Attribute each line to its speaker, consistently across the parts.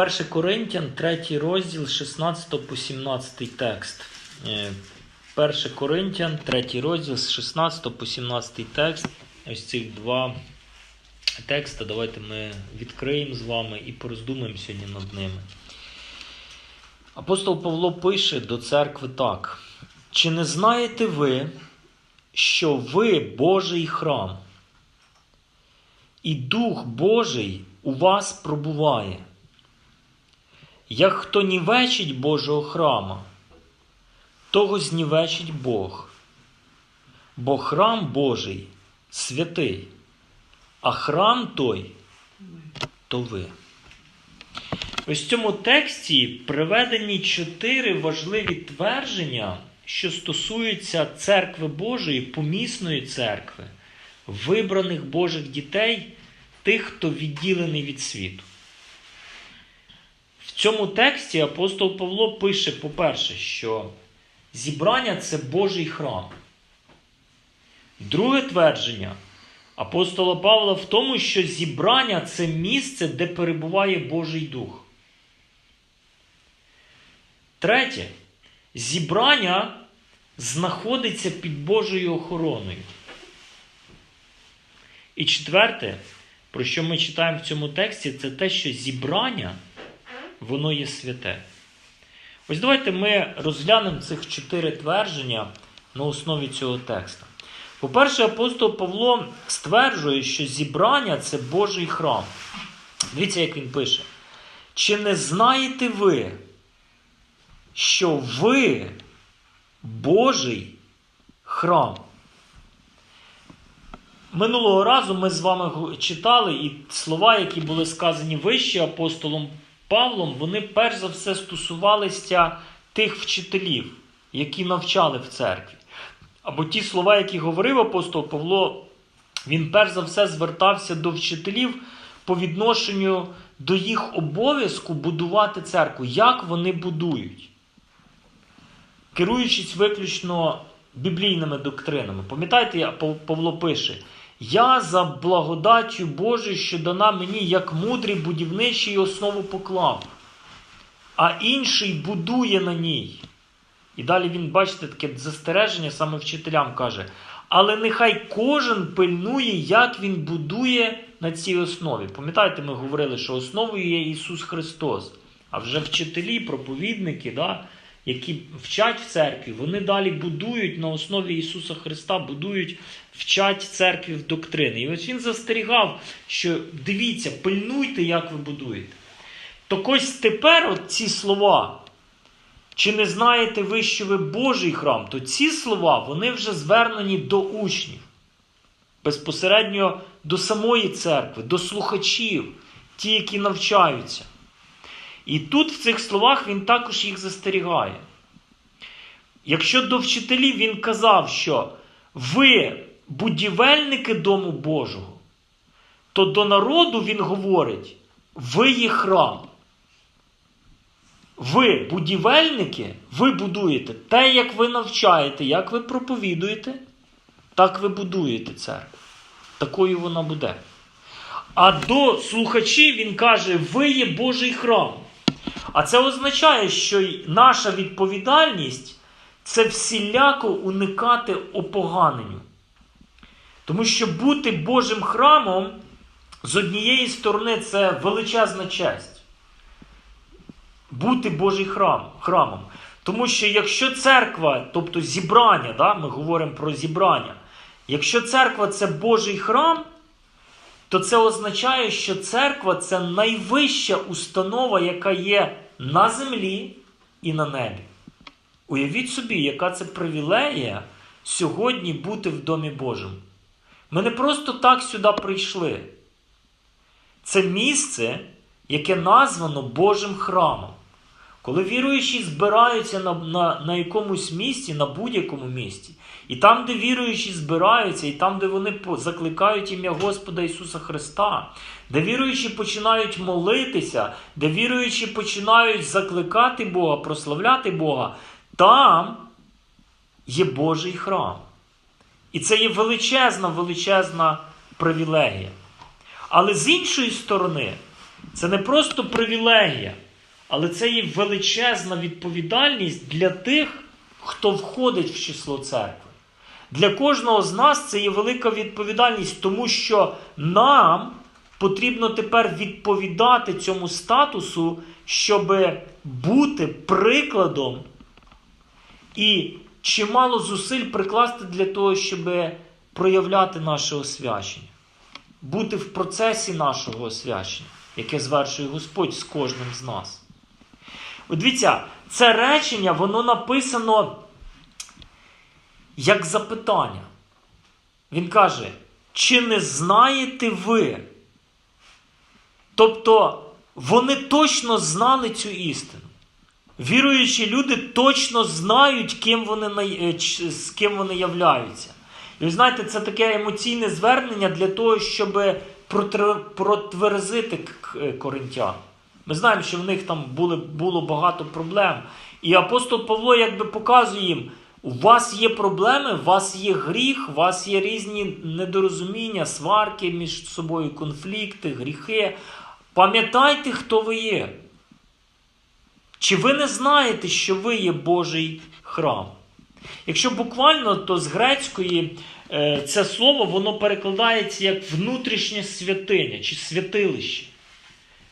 Speaker 1: 1 Коринтян, 3 розділ, 16 по 17 текст. Е, 1 Коринтян, 3 розділ, з 16 по 17 текст. Ось цих два текста. Давайте ми відкриємо з вами і пороздумаємо сьогодні над ними. Апостол Павло пише до церкви так: Чи не знаєте ви, що ви Божий храм, і Дух Божий у вас пробуває? Як хто нівечить Божого храма, того знівечить Бог. Бо храм Божий святий, а храм той то ви. Ось в цьому тексті приведені чотири важливі твердження, що стосуються церкви Божої, помісної церкви, вибраних Божих дітей, тих, хто відділений від світу. Цьому тексті апостол Павло пише, по-перше, що зібрання це Божий храм. Друге твердження апостола Павла в тому, що зібрання це місце, де перебуває Божий Дух. Третє. Зібрання знаходиться під Божою охороною. І четверте, про що ми читаємо в цьому тексті, це те, що зібрання, воно є святе. Ось давайте ми розглянемо цих чотири твердження на основі цього тексту. По-перше, апостол Павло стверджує, що зібрання це Божий храм. Дивіться, як він пише. Чи не знаєте ви, що ви Божий храм? Минулого разу ми з вами читали, і слова, які були сказані вище апостолом Павлом, вони перш за все стосувалися тих вчителів, які навчали в церкві. Або ті слова, які говорив апостол Павло, він перш за все звертався до вчителів по відношенню до їх обов'язку будувати церкву, як вони будують, керуючись виключно біблійними доктринами. Пам'ятаєте, Павло пише: Я за благодаттю Божою, що дана мені, як мудрий будівничий основу поклав, а інший будує на ній. І далі він, бачите, таке застереження саме вчителям каже. Але нехай кожен пильнує, як він будує на цій основі. Пам'ятаєте, ми говорили, що основою є Ісус Христос. А вже вчителі, проповідники, да, які вчать в церкві, вони далі будують на основі Ісуса Христа, будують, вчать церкві в доктрини. І ось він застерігав, що дивіться, пильнуйте, як ви будуєте. Так ось тепер от ці слова. Чи не знаєте ви, що ви Божий храм? То ці слова вони вже звернені до учнів, безпосередньо до самої церкви, до слухачів, ті, які навчаються. І тут в цих словах він також їх застерігає. Якщо до вчителів він казав, що ви будівельники Дому Божого, то до народу він говорить, ви є храм. Ви, будівельники, ви будуєте те, як ви навчаєте, як ви проповідуєте, так ви будуєте церкву. Такою вона буде. А до слухачів він каже, ви є Божий храм. А це означає, що наша відповідальність це всіляко уникати опоганенню. Тому що бути Божим храмом з однієї сторони це величезна честь бути Божий храм, храмом. Тому що якщо церква, тобто зібрання, да, ми говоримо про зібрання, якщо церква це Божий храм, то це означає, що церква це найвища установа, яка є на землі і на небі. Уявіть собі, яка це привілея сьогодні бути в Домі Божому. Ми не просто так сюди прийшли. Це місце, яке названо Божим храмом. Коли віруючі збираються на на, на якомусь місці, на будь-якому місці, і там, де віруючі збираються, і там, де вони закликають ім'я Господа Ісуса Христа, де віруючі починають молитися, де віруючі починають закликати Бога, прославляти Бога, там є Божий храм. І це є величезна, величезна привілегія. Але з іншої сторони, Це не просто привілегія, але це є величезна відповідальність для тих, хто входить в число церкви. Для кожного з нас це є велика відповідальність, тому що нам потрібно тепер відповідати цьому статусу, щоб бути прикладом і чимало зусиль прикласти для того, щоб проявляти наше освячення, бути в процесі нашого освячення, яке звершує Господь з кожним з нас. От дивіться, це речення, воно написано як запитання. Він каже: чи не знаєте ви? Тобто вони точно знали цю істину. Віруючі люди точно знають, ким вони, е, з ким вони являються. І ви знаєте, це таке емоційне звернення для того, щоб протверзити коринтян. Ми знаємо, що в них там були, було багато проблем. І апостол Павло якби показує їм: у вас є проблеми, у вас є гріх, у вас є різні недорозуміння, сварки між собою, конфлікти, гріхи. Пам'ятайте, хто ви є. Чи ви не знаєте, що ви є Божий храм? Якщо буквально, то з грецької е, це слово воно перекладається як внутрішнє святиня чи святилище.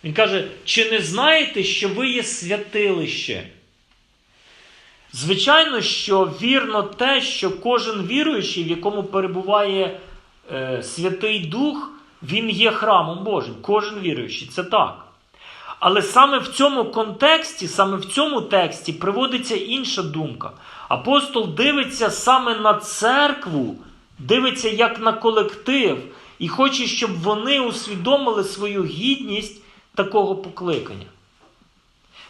Speaker 1: Він каже: чи не знаєте, що ви є святилище? Звичайно, що вірно те, що кожен віруючий, в якому перебуває е, Святий Дух, він є храмом Божим. Кожен віруючий, це так. Але саме в цьому контексті, саме в цьому тексті приводиться інша думка. Апостол дивиться саме на церкву, дивиться як на колектив, і хоче, щоб вони усвідомили свою гідність такого покликання.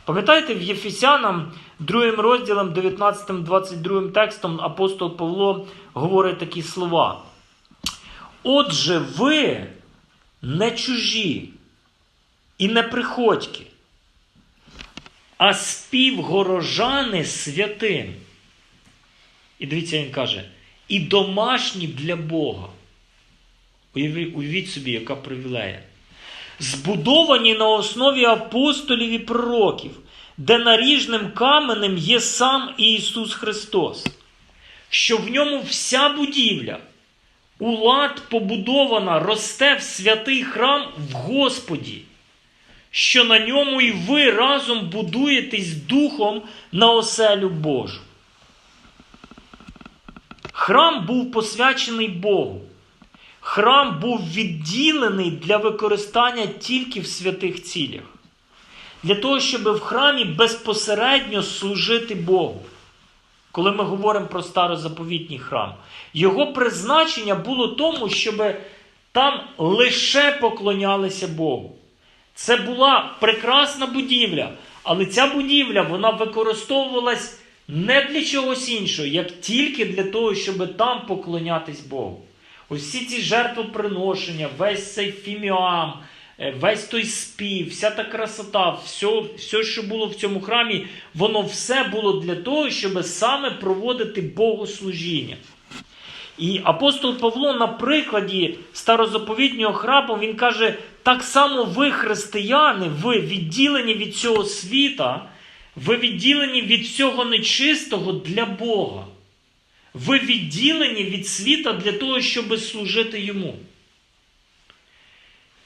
Speaker 1: Пам'ятаєте, в Єфесянам, другим розділом, 19-22 текстом апостол Павло говорить такі слова. Отже, ви не чужі і не приходьки, а співгорожани святим. І дивіться, він каже, і домашні для Бога. Уявіть собі, яка привілея. Збудовані на основі апостолів і пророків, де наріжним каменем є сам Ісус Христос, що в ньому вся будівля, у лад побудована, росте в святий храм в Господі, що на ньому і ви разом будуєтесь духом на оселю Божу. Храм був посвячений Богу. Храм був відділений для використання тільки в святих цілях. Для того, щоб в храмі безпосередньо служити Богу. Коли ми говоримо про старозаповітній храм, його призначення було тому, щоб там лише поклонялися Богу. Це була прекрасна будівля, але ця будівля вона використовувалась не для чогось іншого, як тільки для того, щоб там поклонятись Богу. Всі ці жертвоприношення, весь цей фіміам, е, весь той спів, вся та красота, все, все, що було в цьому храмі, воно все було для того, щоб саме проводити богослужіння. І апостол Павло на прикладі старозаповітнього храму, він каже: так само ви, християни, ви відділені від цього світа, ви відділені від всього нечистого для Бога. Ви відділені від світа для того, щоб служити йому.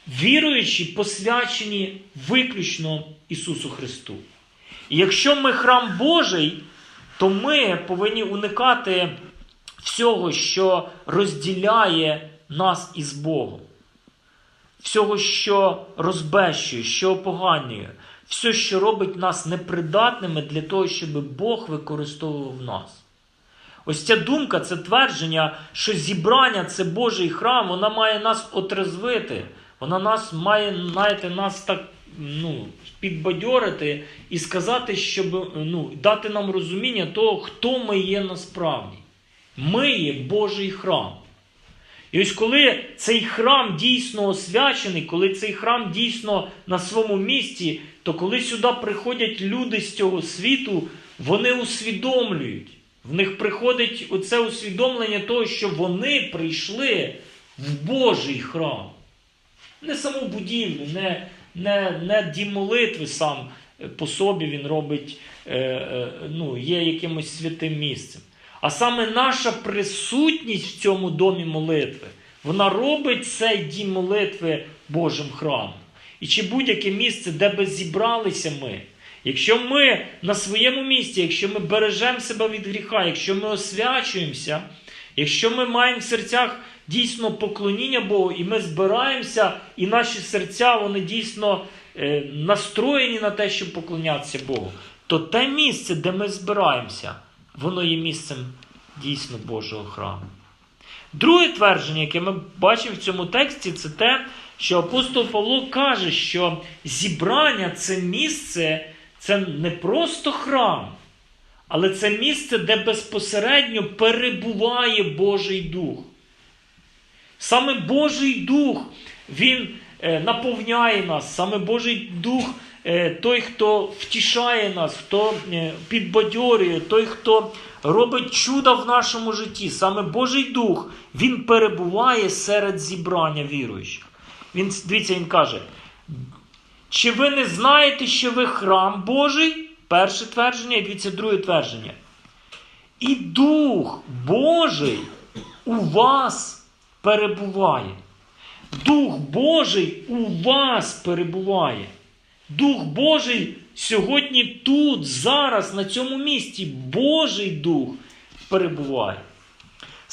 Speaker 1: Віруючі, посвячені виключно Ісусу Христу. І якщо ми храм Божий, то ми повинні уникати всього, що розділяє нас із Богом, всього, що розбещує, що опоганює, все, що робить нас непридатними для того, щоб Бог використовував нас. Ось ця думка, це твердження, що зібрання це Божий храм, вона має нас отрезвити. Вона нас має, знаєте, нас так ну, підбадьорити і сказати, щоб ну, дати нам розуміння того, хто ми є насправді. Ми є Божий храм. І ось коли цей храм дійсно освячений, коли цей храм дійсно на своєму місці, то коли сюди приходять люди з цього світу, вони усвідомлюють. В них приходить оце усвідомлення того, що вони прийшли в Божий храм. Не саму будівлю, не, не, не дім молитви сам по собі він робить, е, е, ну, є якимось святим місцем. А саме наша присутність в цьому домі молитви, вона робить цей дім молитви Божим храмом. І чи будь-яке місце, де би зібралися ми, якщо ми на своєму місці, якщо ми бережемо себе від гріха, якщо ми освячуємося, якщо ми маємо в серцях дійсно поклоніння Богу, і ми збираємося, і наші серця вони дійсно е, настроєні на те, щоб поклонятися Богу, то те місце, де ми збираємося, воно є місцем дійсно Божого храму. Друге твердження, яке ми бачимо в цьому тексті, це те, що апостол Павло каже, що зібрання це місце, це не просто храм, але це місце, де безпосередньо перебуває Божий Дух. Саме Божий Дух, Він е, наповняє нас, саме Божий Дух, е, той, хто втішає нас, хто е, підбадьорює, той, хто робить чуда в нашому житті. Саме Божий Дух, Він перебуває серед зібрання віруючих. Він, дивіться, він каже: чи ви не знаєте, що ви храм Божий? Перше твердження, і дивіться, друге твердження. І Дух Божий у вас перебуває. Дух Божий у вас перебуває. Дух Божий сьогодні тут, зараз, на цьому місці. Божий Дух перебуває.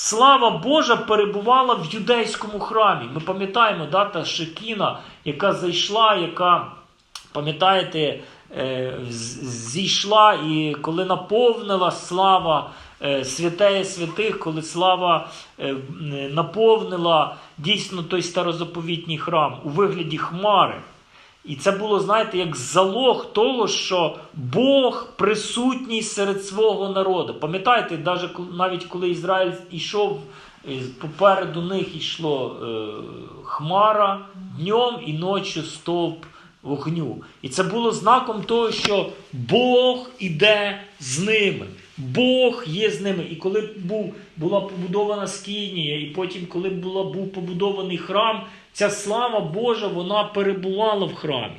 Speaker 1: Слава Божа перебувала в юдейському храмі. Ми пам'ятаємо дата Шекіна, яка зайшла, яка, пам'ятаєте, е, зійшла і коли наповнила слава е, святеє святих, коли слава е, наповнила дійсно той старозаповітній храм у вигляді хмари. І це було, знаєте, як залог того, що Бог присутній серед свого народу. Пам'ятаєте, навіть коли- Ізраїль йшов, е, попереду них йшло е, хмара днем і ночі стовп вогню. І це було знаком того, що Бог іде з ними. Бог є з ними. І коли був, була побудована скинія, і потім, коли була, був побудований храм, ця слава Божа вона перебувала в храмі.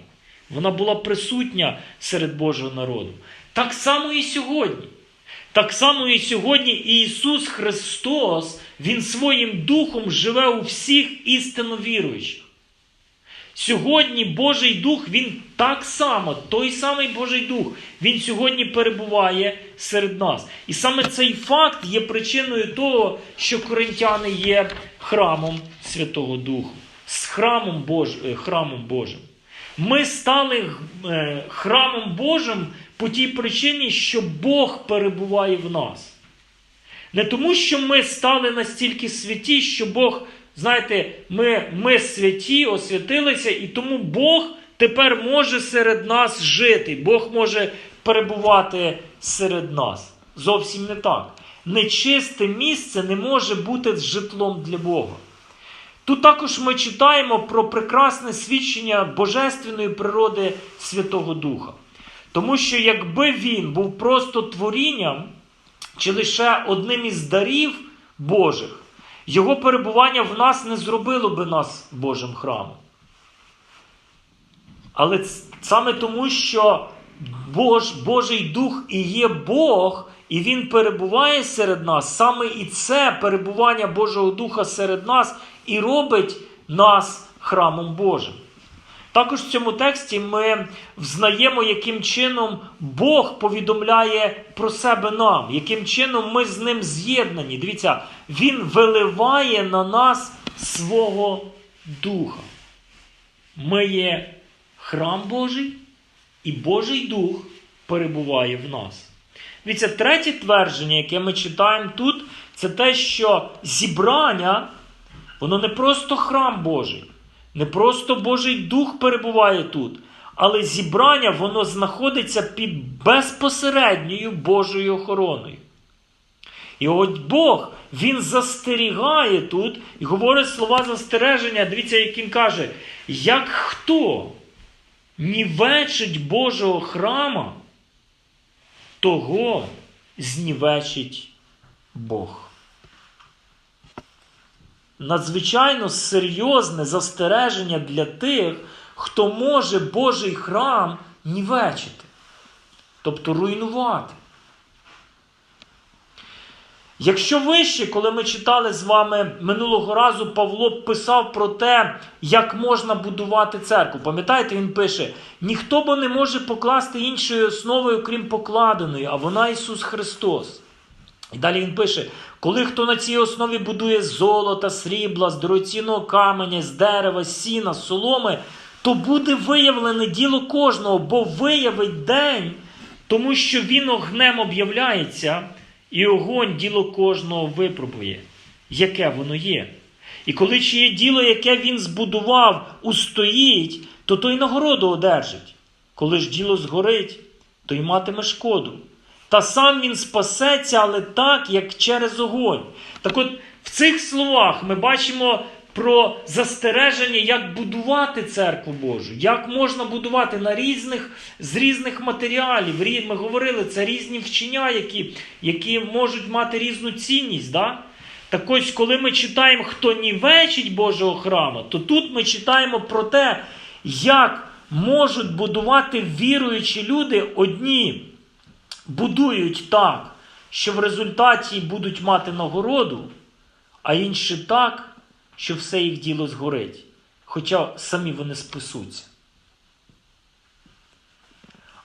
Speaker 1: Вона була присутня серед Божого народу. Так само і сьогодні. Так само і сьогодні Ісус Христос, Він своїм духом живе у всіх істинно віруючих. Сьогодні Божий Дух, Він так само, той самий Божий Дух, Він сьогодні перебуває серед нас. І саме цей факт є причиною того, що коринтяни є храмом Святого Духу, з храмом, Бож... е, храмом Божим. Ми стали е, храмом Божим по тій причині, що Бог перебуває в нас. Не тому, що ми стали настільки святі, що Бог, знаєте, ми, ми святі, освятилися, і тому Бог тепер може серед нас жити. Бог може перебувати серед нас. Зовсім не так. Нечисте місце не може бути житлом для Бога. Тут також ми читаємо про прекрасне свідчення божественної природи Святого Духа. Тому що якби він був просто творінням, чи лише одним із дарів Божих, його перебування в нас не зробило би нас Божим храмом. Але саме тому, що Бож, Божий Дух і є Бог, і Він перебуває серед нас, саме і це перебування Божого Духа серед нас і робить нас храмом Божим. Також в цьому тексті ми взнаємо, яким чином Бог повідомляє про себе нам, яким чином ми з ним з'єднані. Дивіться, Він виливає на нас свого Духа. Ми є храм Божий, і Божий Дух перебуває в нас. Дивіться, третє твердження, яке ми читаємо тут, це те, що зібрання, воно не просто храм Божий, не просто Божий Дух перебуває тут, але зібрання воно знаходиться під безпосередньою Божою охороною. І от Бог, Він застерігає тут і говорить слова застереження. Дивіться, як він каже: як хто нівечить Божого храма, того знівечить Бог. Надзвичайно серйозне застереження для тих, хто може Божий храм нівечити, тобто руйнувати. Якщо вище, коли ми читали з вами минулого разу, Павло писав про те, як можна будувати церкву. Пам'ятаєте, він пише: ніхто бо не може покласти іншої основи, окрім покладеної, а вона Ісус Христос. І далі він пише: коли хто на цій основі будує золота, срібла, з дорогоцінного каменя, з дерева, сіна, соломи, то буде виявлене діло кожного, бо виявить день, тому що він огнем об'являється, і огонь діло кожного випробує, яке воно є. І коли чиє діло, яке він збудував, устоїть, то той нагороду одержить. Коли ж діло згорить, то й матиме шкоду. Та сам він спасеться, але так, як через огонь. Так от в цих словах ми бачимо про застереження, як будувати церкву Божу, як можна будувати на різних, з різних матеріалів. Ми говорили, це різні вчення, які, які можуть мати різну цінність. Да? Так ось, коли ми читаємо, хто нівечить Божого храму, то тут ми читаємо про те, як можуть будувати віруючі люди одні будують так, що в результаті будуть мати нагороду, а інші так, що все їх діло згорить. Хоча самі вони списуться.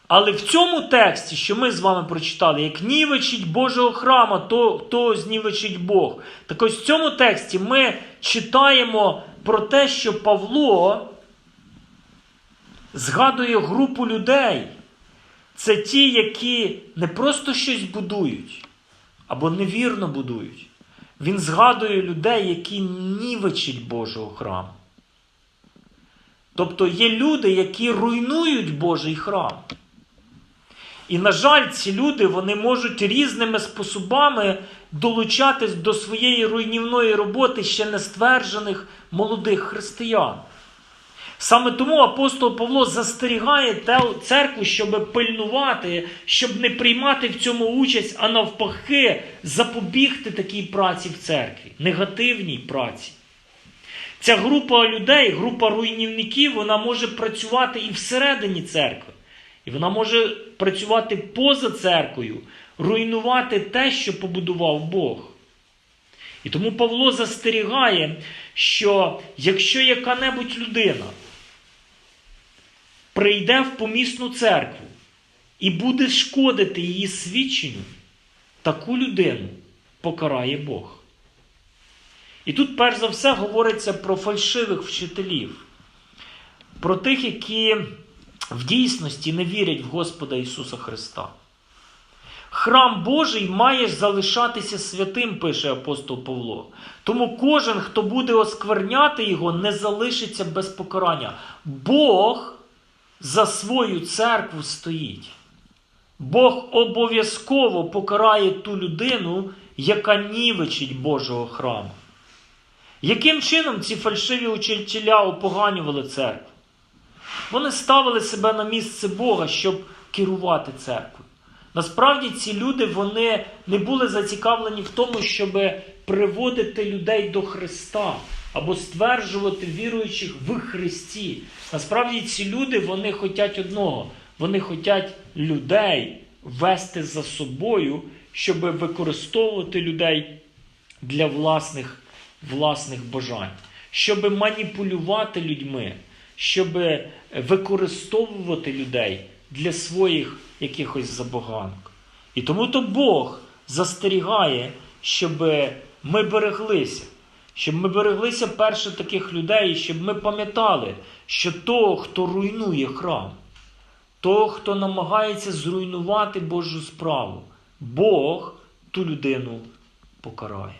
Speaker 1: Але в цьому тексті, що ми з вами прочитали, як нівечить Божого храма, то, то знівечить Бог. Так ось в цьому тексті ми читаємо про те, що Павло згадує групу людей. Це ті, які не просто щось будують або невірно будують. Він згадує людей, які нівечать Божого храму. Тобто є люди, які руйнують Божий храм. І, на жаль, ці люди вони можуть різними способами долучатись до своєї руйнівної роботи ще не стверджених молодих християн. Саме тому апостол Павло застерігає церкву, щоб пильнувати, щоб не приймати в цьому участь, а навпаки, запобігти такій праці в церкві, негативній праці. Ця група людей, група руйнівників, вона може працювати і всередині церкви. І вона може працювати поза церквою, руйнувати те, що побудував Бог. І тому Павло застерігає, що якщо яка-небудь людина прийде в помісну церкву і буде шкодити її свідченню, таку людину покарає Бог. І тут, перш за все, говориться про фальшивих вчителів, про тих, які в дійсності не вірять в Господа Ісуса Христа. Храм Божий має залишатися святим, пише апостол Павло. Тому кожен, хто буде оскверняти його, не залишиться без покарання. Бог за свою церкву стоїть. Бог обов'язково покарає ту людину, яка нівечить Божого храму. Яким чином ці фальшиві учителя опоганювали церкву? Вони ставили себе на місце Бога, щоб керувати церквою. Насправді ці люди вони не були зацікавлені в тому, щоб приводити людей до Христа або стверджувати віруючих в Христі. Насправді ці люди вони хочуть одного. Вони хочуть людей вести за собою, щоб використовувати людей для власних, власних бажань, щоб маніпулювати людьми, щоб використовувати людей для своїх якихось забаганок. І тому то Бог застерігає, щоб ми береглися, щоб ми береглися перше таких людей, щоб ми пам'ятали, що того, хто руйнує храм, того, хто намагається зруйнувати Божу справу, Бог ту людину покарає.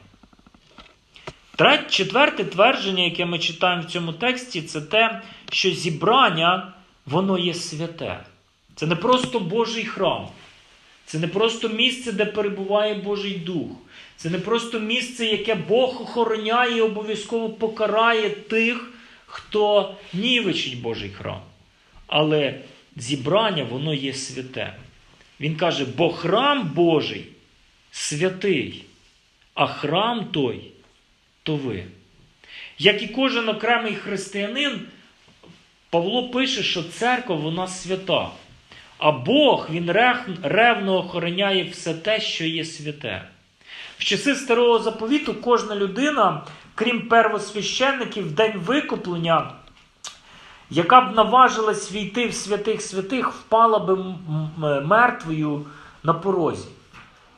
Speaker 1: Третє, четверте твердження, яке ми читаємо в цьому тексті, це те, що зібрання, воно є святе. Це не просто Божий храм. Це не просто місце, де перебуває Божий Дух. Це не просто місце, яке Бог охороняє і обов'язково покарає тих, хто нівечить Божий храм. Але зібрання, воно є святе. Він каже, бо храм Божий святий, а храм той то ви. Як і кожен окремий християнин, Павло пише, що церква вона свята. А Бог він ревно охороняє все те, що є святе. В часи старого заповіту кожна людина, крім первосвященників, в день викуплення, яка б наважилась війти в святих святих, впала би мертвою на порозі.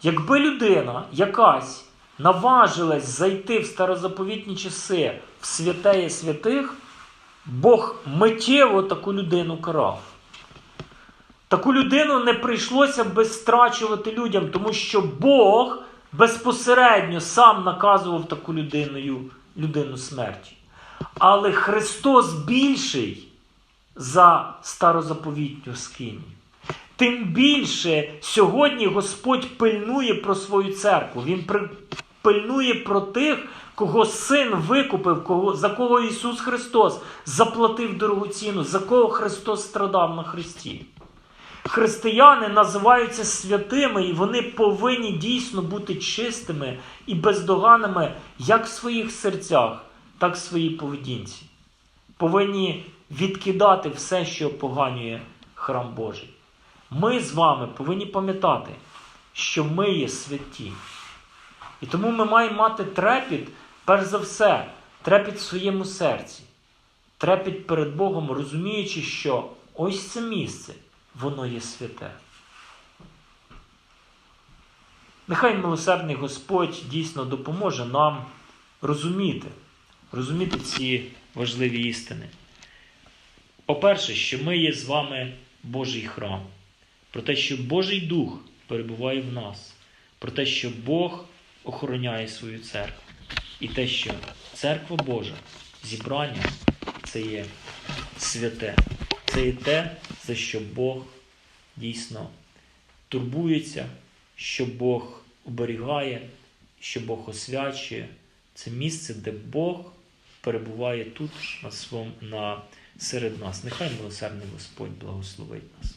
Speaker 1: Якби людина якась наважилась зайти в старозаповітні часи в святеє святих, Бог миттєво таку людину карав. Таку людину не прийшлося би страчувати людям, тому що Бог безпосередньо сам наказував таку людиною, людину смерті. Але Христос більший за старозаповітню скинію. Тим більше сьогодні Господь пильнує про свою церкву. Він пильнує про тих, кого син викупив, кого, за кого Ісус Христос заплатив дорогу ціну, за кого Христос страдав на Христі. Християни називаються святими, і вони повинні дійсно бути чистими і бездоганними як в своїх серцях, так і в своїй поведінці. Повинні відкидати все, що поганює храм Божий. Ми з вами повинні пам'ятати, що ми є святі. І тому ми маємо мати трепіт, перш за все, трепіт в своєму серці, трепіт перед Богом, розуміючи, що ось це місце, воно є святе. Нехай милосердний Господь дійсно допоможе нам розуміти, розуміти ці важливі істини. По-перше, що ми є з вами Божий храм, про те, що Божий Дух перебуває в нас, про те, що Бог охороняє свою церкву, і те, що церква Божа, зібрання це є святе, це є те, за що Бог дійсно турбується, що Бог оберігає, що Бог освячує. Це місце, де Бог перебуває тут на, серед нас. Нехай милосердний Господь благословить нас.